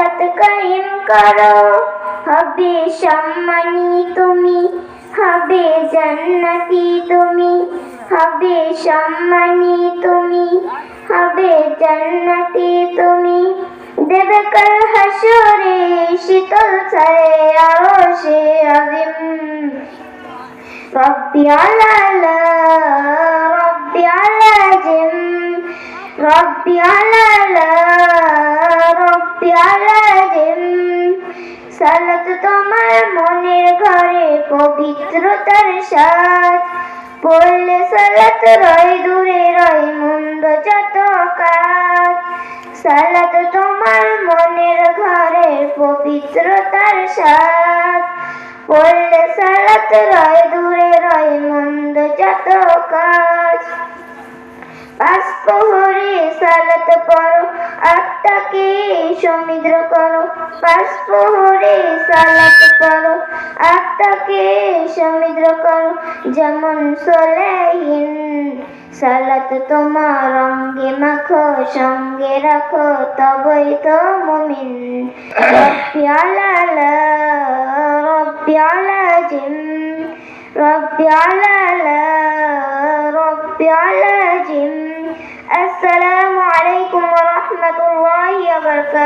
সালাত কায়েম করো। হবে সম্মানী তুমি, হবে জান্নাতি তুমি, হবে সম্মানী তুমি, হবে জান্নাতি তুমি। দেবে কাল হাসরে, শীতল ছায় আরও আজিম রব্বি আলালা, রব্বি আলাজিম রব্বি আলালা সালাত তোমার মনের ঘরে পবিত্রতার সাথ। পড়লে সালাত রয়, দূরে রয়, মন্দ যত কাজ। সালাত তোমার মনের ঘরে পবিত্রতার সাথ। পড়লে সালাত রয়, দূরে রয়, মন্দ যত কাজ। পাঁচ প্রহরে সালাত পড়ো, আত্মাকে সমুদ্র করো পাঁচ সালাত পড়ো। আত্মাকে সমুদ্র করো, যেমন সোলেহীন। সালাত তোমার রঙ্গে মাখো, সঙ্গে রাখো, তবই তো মুমিন। রব্বি আলালা, রব্বি আলাজিম রব্বি আলালা